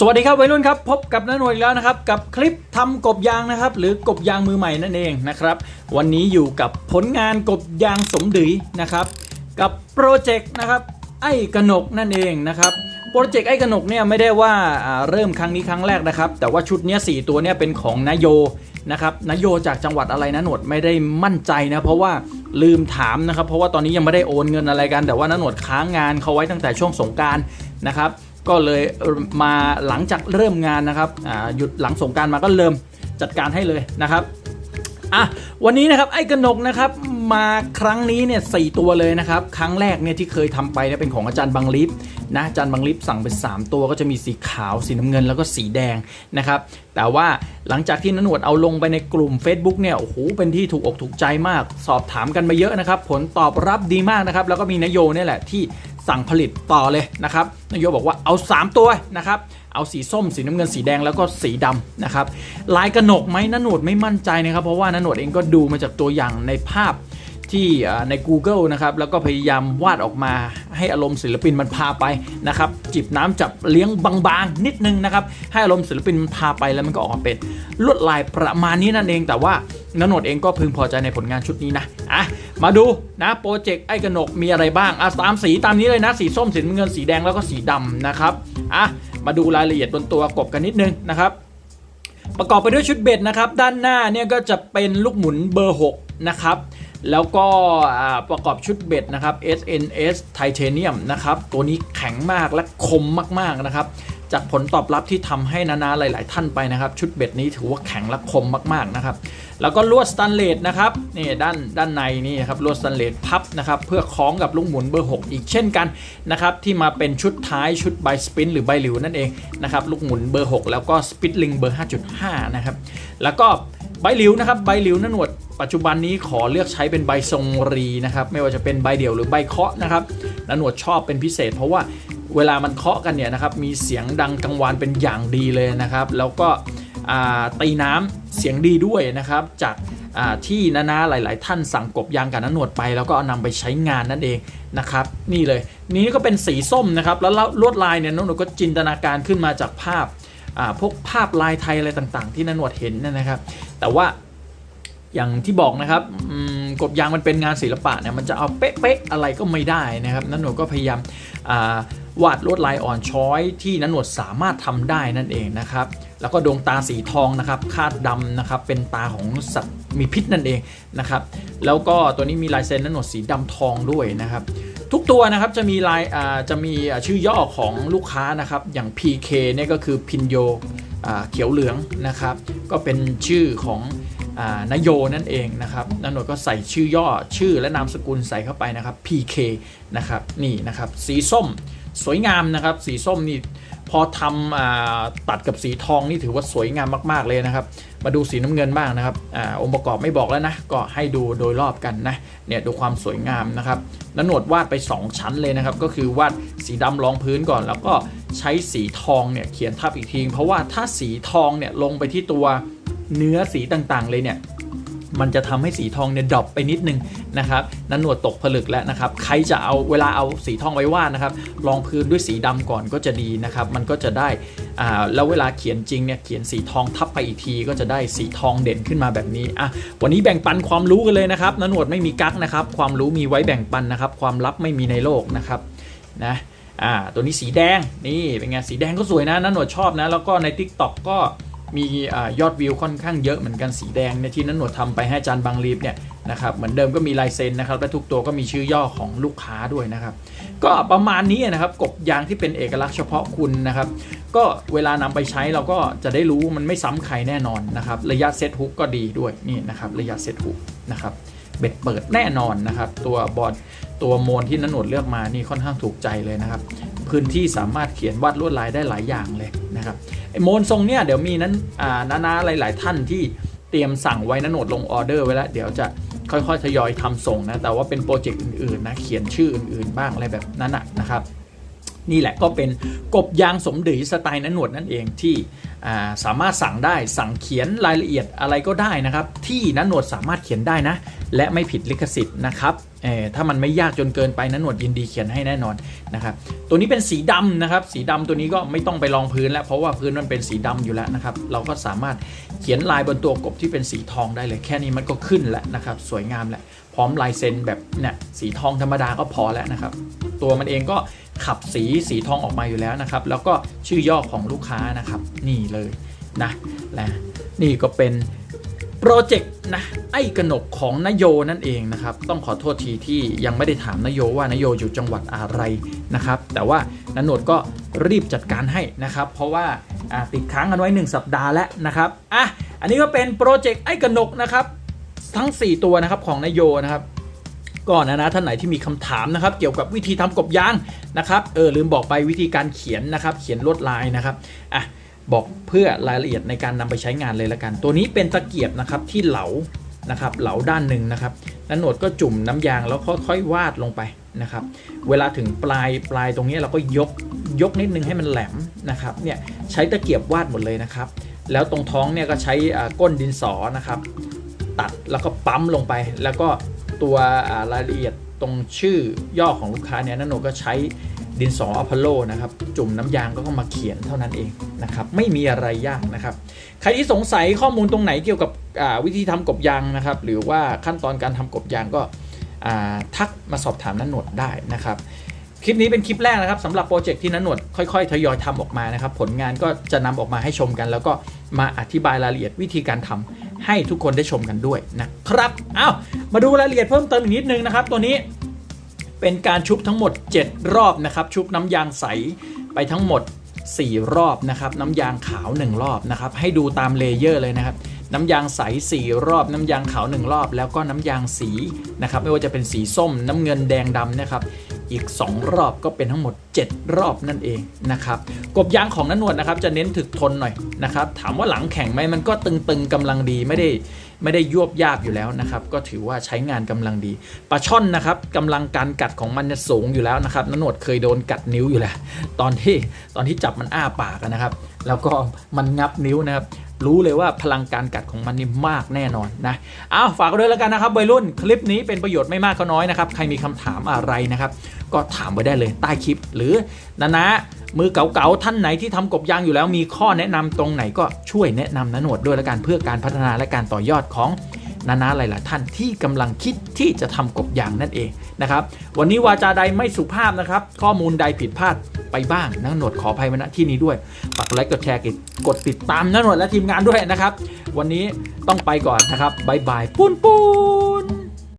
สวัสดีครับวัยรุ่นครับพบกับน้าหน่วยแล้วนะครับกับคลิปทำกบยางนะครับ หรือกบยางมือใหม่นั่นเองนะครับวันนี้อยู่กับผลงานกบยางสมดือนะครับกับโปรเจกต์นะครับไอ้กนกนั่นเองนะครับโปรเจกต์ไอ้กนกเนี่ยไม่ได้ว่าเริ่มครั้งนี้ครั้งแรกนะครับ แต่ว่าชุดเนี้ยสี่ตัวเนี่ยเป็นของนายโยนะครับนายโยจากจังหวัดอะไรนะหนวดไม่ได้มั่นใจนะเพราะว่าลืมถามนะครับเพราะว่าตอนนี้ยังไม่ได้โอนเงินอะไรกัน แต่ว่าน้าหนวดค้างงานเขาไว้ตั้งแต่ช่วงสงการนะครับ ก็เลยมาหลังจากเริ่มงานนะครับหยุดหลังสงการมาก็เริ่มจัดการให้เลยนะครับอะวันนี้นะครับไอ้กนกนะครับมาครั้งนี้เนี่ยสตัวเลยนะครับ ครั้งแรกเนี่ยที่เคยทำไปเนี่ยเป็นของอาจารย์บังลิฟนะอาจารย์บังลิฟสั่งเป็น3ตัวก็จะมีสีขาวสีน้ำเงินแล้วก็สีแดงนะครับ แต่ว่าหลังจากที่นนวดเอาลงไปในกลุ่ม Facebook เนี่ยโอ้โหเป็นที่ถูกอกถูกใจมาก สอบถามกันมาเยอะนะครับ ผลตอบรับดีมากนะครับ แล้วก็มีนโยเนี่ยแหละที่สั่งผลิตต่อเลยนะครับนโยบอกว่าเอา 3 ตัวนะครับ เอาสีส้มสีน้ำเงินสีแดงแล้วก็สีดำนะครับลายกระหนกไหมนหนวดไม่มั่นใจนะครับ เพราะว่านหนวดเองก็ดูมาจากตัวอย่างในภาพที่ใน Google นะครับ แล้วก็พยายามวาดออกมาให้อารมณ์ศิลปินมันพาไปนะครับ จิบน้ำจับเลี้ยงบางๆ นิดนึงนะครับ ให้อารมณ์ศิลปินมันพาไปแล้วมันก็ออกมาเป็นลวดลายประมาณนี้นั่นเอง แต่ว่านนวดเองก็พึงพอใจในผลงานชุดนี้นะอะมาดูนะโปรเจกต์ไอ้กระหนกมีอะไรบ้างอะตามสีตามนี้เลยนะ สีส้มสีเงินสีแดงแล้วก็สีดำนะครับอะมาดูรายละเอียดบนตัวกบกันนิดนึงนะครับ ประกอบไปด้วยชุดเบ็ดนะครับ ด้านหน้าเนี่ยก็จะเป็นลูกหมุนเบอร์ 6 นะครับ แล้วก็ประกอบชุดเบ็ดนะครับ SNS Titanium นะครับ ตัวนี้แข็งมากและคมมากๆนะครับ จากผลตอบรับที่ทำให้นานาหลาย ๆ ท่านไปนะครับ ชุดเบ็ดนี้ถือว่าแข็งและคมมาก ๆ นะครับ แล้วก็ลวดสแตนเลสนะครับนี่ด้านด้านในนี่ครับลวดสแตนเลสพับนะครับเพื่อคล้องกับลูกหมุนเบอร์ 6 อีกเช่นกันนะครับที่มาเป็นชุดท้ายชุดใบสปินหรือใบหลิวนั่นเองนะครับลูกหมุนเบอร์ 6 แล้วก็สปิตลิงเบอร์ 5.5 นะครับแล้วก็ใบหลิวนะครับใบหลิวนั่นหนวดปัจจุบันนี้ขอเลือกใช้เป็นใบทรงรีนะครับไม่ว่าจะเป็นใบเดี่ยวหรือใบเคาะนะครับนันหนวดชอบเป็นพิเศษ เพราะว่า เวลามันเคาะกันเนี่ยนะครับมีเสียงดังกังวานเป็นอย่างดีเลยนะครับ แล้วก็ตีน้ำเสียงดีด้วยนะครับ จากที่นานาหลาย ๆ ท่านสั่งกบยางกับนนหนวดไป แล้วก็เอานำไปใช้งานนั่นเองนะครับ นี่เลยนี่ก็เป็นสีส้มนะครับ แล้วลวดลายเนี่ยนันหนก็จินตนาการขึ้นมาจากภาพพวกภาพลายไทยอะไรต่างๆ ที่นันวดเห็นนะครับ แต่ว่าอย่างที่บอกนะครับกบยางมันเป็นงานศิลปะเนี่ยมันจะเอาเป๊ะๆอะไรก็ไม่ได้นะครับนันหนก็พยายามา วาดลวดลายอ่อนช้อยที่นันหนวดสามารถทำได้นั่นเองนะครับ แล้วก็ดวงตาสีทองนะครับคาดดำนะครับเป็นตาของสัตว์มีพิษนั่นเองนะครับ แล้วก็ตัวนี้มีลายเซ็นนันหนวดสีดำทองด้วยนะครับ ทุกตัวนะครับจะมีลายจะมีชื่อย่อของลูกค้านะครับ อย่าง PK เนี่ยก็คือพินโยเขียวเหลืองนะครับ ก็เป็นชื่อของอ่านโยนั่นเองนะครับนันหนวดก็ใส่ชื่อย่อชื่อและนามสกุลใส่เข้าไปนะครับ PK นะครับนี่นะครับสีส้ม สวยงามนะครับ สีส้มนี่พอทำอตัดกับสีทองนี่ถือว่าสวยงามมาก ๆ เลยนะครับ มาดูสีน้ำเงินบ้างนะครับอองค์ประกอบไม่บอกแล้วนะ ก็ให้ดูโดยรอบกันนะ เนี่ยดูความสวยงามนะครับนันหนวดวาดไป 2 ชั้นเลยนะครับ ก็คือวาดสีดำรองพื้นก่อน แล้วก็ใช้สีทองเนี่ยเขียนทับอีกที เพราะว่าถ้าสีทองเนี่ยลงไปที่ตัวเนื้อสีต่างๆเลยเนี่ย มันจะทำให้สีทองเนี่ยดรอปไปนิดนึงนะครับนั้นหนวดตกผลึกแล้วนะครับ ใครจะเอาเวลาเอาสีทองไว้วาดนะครับรองพื้นด้วยสีดำก่อนก็จะดีนะครับ มันก็จะได้อ่าแล้วเวลาเขียนจริงเนี่ยเขียนสีทองทับไปอีกทีก็จะได้สีทองเด่นขึ้นมาแบบนี้อะวันนี้แบ่งปันความรู้กันเลยนะครับนันหนวดไม่มีกั๊กนะครับ ความรู้มีไว้แบ่งปันนะครับ ความลับไม่มีในโลกนะครับนะอ่าตัวนี้สีแดงนี่เป็นไงสีแดงก็สวยนะนันหนวดชอบนะ แล้วก็ใน Tik t o อกก็ มีอยอดวิวค่อนข้างเยอะเหมือนกันสีแดงเนี่ยที่นันหนวดทำไปให้อาจารย์บางรีบเนี่ยนะครับเหมือนเดิมก็มีลายเซ็นนะครับและทุกตัวก็มีชื่อย่อของลูกค้าด้วยนะครับ ก็ประมาณนี้นะครับกบยางที่เป็นเอกลักษณ์เฉพาะคุณนะครับ ก็เวลานำไปใช้เราก็จะได้รู้มันไม่ซ้ำใครแน่นอนนะครับ ระยะเซตฮุกก็ดีด้วยนี่นะครับระยะเซตฮุกนะครับ เบ็ดเปิดแน่นอนนะครับ ตัวบอร์ดตัวโมนที่นันหนวดเลือกมานี่ค่อนข้างถูกใจเลยนะครับ พื้นที่สามารถเขียนวาดลวดลายได้หลายอย่างเลยนะครับไอโมนทรงเนี่ยเดี๋ยวมีนั้นอ่านานาหลาย ๆ ท่านที่เตรียมสั่งไว้นันหนวดลงออเดอร์ไว้แล้วเดี๋ยวจะค่อย ๆ ทยอยทำส่งนะแต่ว่าเป็นโปรเจกต์อื่น ๆ นะเขียนชื่ออื่น ๆ บ้างอะไรแบบนั้นนะนะครับนี่แหละก็เป็นกบยางสมดือสไตล์นันหนวดนั่นเองที่าสามารถสั่งได้สั่งเขียนรายละเอียดอะไรก็ได้นะครับ ที่นันหนวดสามารถเขียนได้นะ และไม่ผิดลิขสิทธิ์นะครับเออถ้ามันไม่ยากจนเกินไปนะหนวดยินดีเขียนให้แน่นอนนะครับ ตัวนี้เป็นสีดำนะครับ สีดำตัวนี้ก็ไม่ต้องไปรองพื้นแล้วเพราะว่าพื้นมันเป็นสีดำอยู่แล้วนะครับ เราก็สามารถเขียนลายบนตัวกบที่เป็นสีทองได้เลย แค่นี้มันก็ขึ้นแล้วนะครับ สวยงามแหล้วพร้อมลายเซ็นแบบเนี่ยสีทองธรรมดาก็พอแล้วนะครับ ตัวมันเองก็ขับสีสีทองออกมาอยู่แล้วนะครับ แล้วก็ชื่อย่อของลูกค้านะครับ นี่เลยนะและนี่ก็เป็น โปรเจกต์นะไอ้กนกของนโยนั่นเองนะครับ ต้องขอโทษทีที่ยังไม่ได้ถามนโยว่านโยอยู่จังหวัดอะไรนะครับ แต่ว่านโนดก็รีบจัดการให้นะครับ เพราะว่าติดค้างกันไว้ 1 สัปดาห์แล้วนะครับอะอันนี้ก็เป็นโปรเจกต์ไอ้กนกนะครับ ทั้ง 4 ตัวนะครับของนโยนะครับก่อนนะนะท่านไหนที่มีคำถามนะครับ เกี่ยวกับวิธีทำกบยางนะครับเออลืมบอกไปวิธีการเขียนนะครับ เขียนลวดลายนะครับอะ บอกเพื่อรายละเอียดในการนำไปใช้งานเลยละกัน ตัวนี้เป็นตะเกียบนะครับที่เหลานะครับเหลาด้านหนึ่งนะครับแล้วหนวดก็จุ่มน้ำยางแล้วค่อยๆวาดลงไปนะครับ เวลาถึงปลายปลายตรงนี้เราก็ยกยกนิดนึงให้มันแหลมนะครับเนี่ยใช้ตะเกียบวาดหมดเลยนะครับ แล้วตรงท้องเนี่ยก็ใช้ก้นดินสอนะครับ ตัดแล้วก็ปั๊มลงไป แล้วก็ตัวรายละเอียดตรงชื่อย่อของลูกค้าเนี่ยนันโนก็ใช้ ดินสออพอลโลนะครับ จุ่มน้ำยางก็เข้ามาเขียนเท่านั้นเองนะครับ ไม่มีอะไรยากนะครับ ใครที่สงสัยข้อมูลตรงไหนเกี่ยวกับวิธีทำกบยางนะครับ หรือว่าขั้นตอนการทำกบยางก็ทักมาสอบถามนันโนวดได้นะครับ คลิปนี้เป็นคลิปแรกนะครับสำหรับโปรเจกต์ที่นันหนวดค่อยๆทยอยทำออกมานะครับ ผลงานก็จะนำออกมาให้ชมกัน แล้วก็มาอธิบายรายละเอียดวิธีการทำให้ทุกคนได้ชมกันด้วยนะครับ เอ้ามาดูรายละเอียดเพิ่มเติมอีกนิดนึงนะครับ ตัวนี้ เป็นการชุบทั้งหมด 7 รอบนะครับ ชุบน้ำยางใสไปทั้งหมด 4 รอบนะครับ น้ำยางขาว 1 รอบนะครับ ให้ดูตามเลเยอร์เลยนะครับน้ำยางใส 4 รอบ น้ำยางขาว 1 รอบ แล้วก็น้ำยางสีนะครับ ไม่ว่าจะเป็นสีส้ม น้ำเงินแดงดำนะครับ อีก 2 รอบก็เป็นทั้งหมด 7 รอบนั่นเองนะครับกบยางของนันนวดนะครับจะเน้นถึกทนหน่อยนะครับถามว่าหลังแข็งไหมมันก็ตึงๆกำลังดีไม่ได้ไม่ได้ยวบยาบอยู่แล้วนะครับก็ถือว่าใช้งานกำลังดีปลาช่อนนะครับกำลังการกัดของมันสูงอยู่แล้วนะครับนันนวดเคยโดนกัดนิ้วอยู่แล้ว ตอนที่ตอนที่จับมันอ้าปากนะครับ แล้วก็มันงับนิ้วนะครับ รู้เลยว่าพลังการกัดของมันนี่มากแน่นอนนะเอาฝากด้วยแล้วกันนะครับวัยรุ่นคลิปนี้เป็นประโยชน์ไม่มากก็น้อยนะครับใครมีคำถามอะไรนะครับ ก็ถามไว้ได้เลยใต้คลิป หรือนานะมือเก๋าๆท่านไหนที่ทำกบยางอยู่แล้วมีข้อแนะนำตรงไหนก็ช่วยแนะนำนะหนวดด้วยแล้วกันเพื่อการพัฒนาและการต่อยอดของนานาหลาย ๆ ท่านที่กำลังคิดที่จะทำกบยางนั่นเองนะครับ วันนี้วาจาใดไม่สุภาพนะครับ ข้อมูลใดผิดพลาด ไปบ้างนะหนวดขออภัยมาณที่นี้ด้วยฝากไลค์กดแชร์กดติดตามนักหนวดและทีมงานด้วยนะครับ วันนี้ต้องไปก่อนนะครับบายบายปุ้นปุ้น